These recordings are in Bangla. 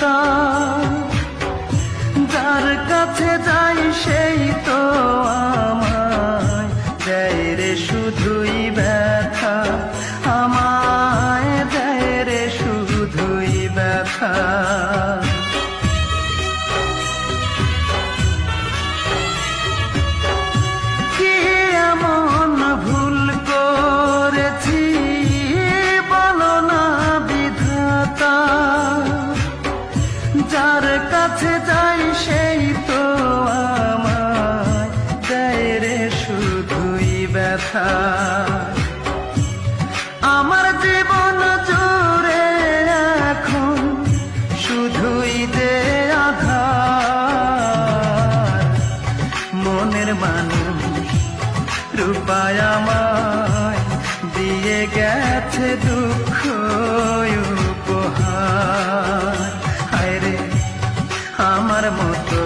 তার। যার কাছে যাই সেই তো আমায়। দেয় রে শুধুই ব্যথা। আমায় দেয় রে শুধুই ব্যথা। আশা আমার জীবন জুড়ে এখন শুধুই দে আঘাত মনের মানুষ রূপায় আমায় দিয়ে গেছে দুঃখ উপহার। হায় আমার মতো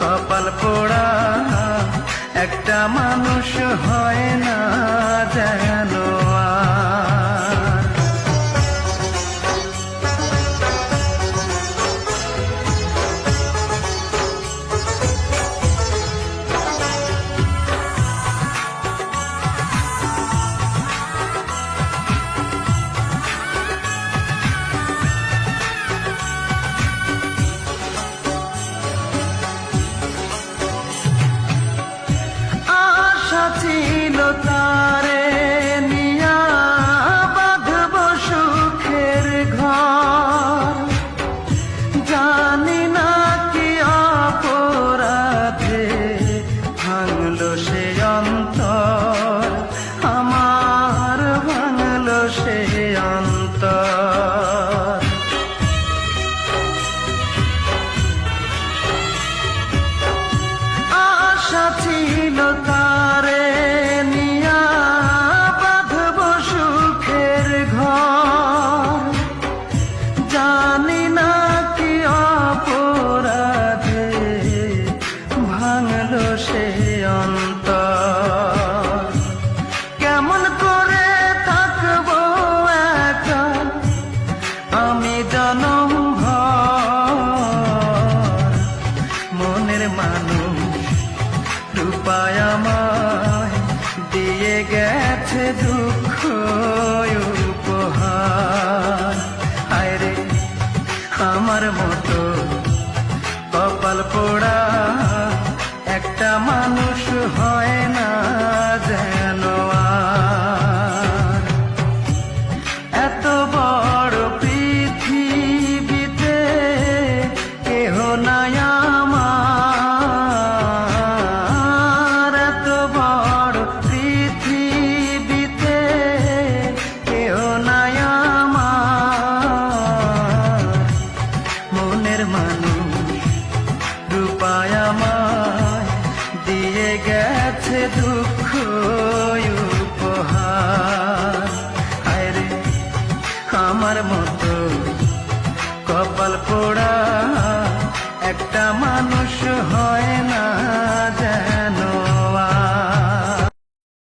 কপাল পোড়া একটা মানুষ হয় না জানো দুঃখ আমার মতো কপাল পোড়া একটা মানুষ একটা মানুষ হয়।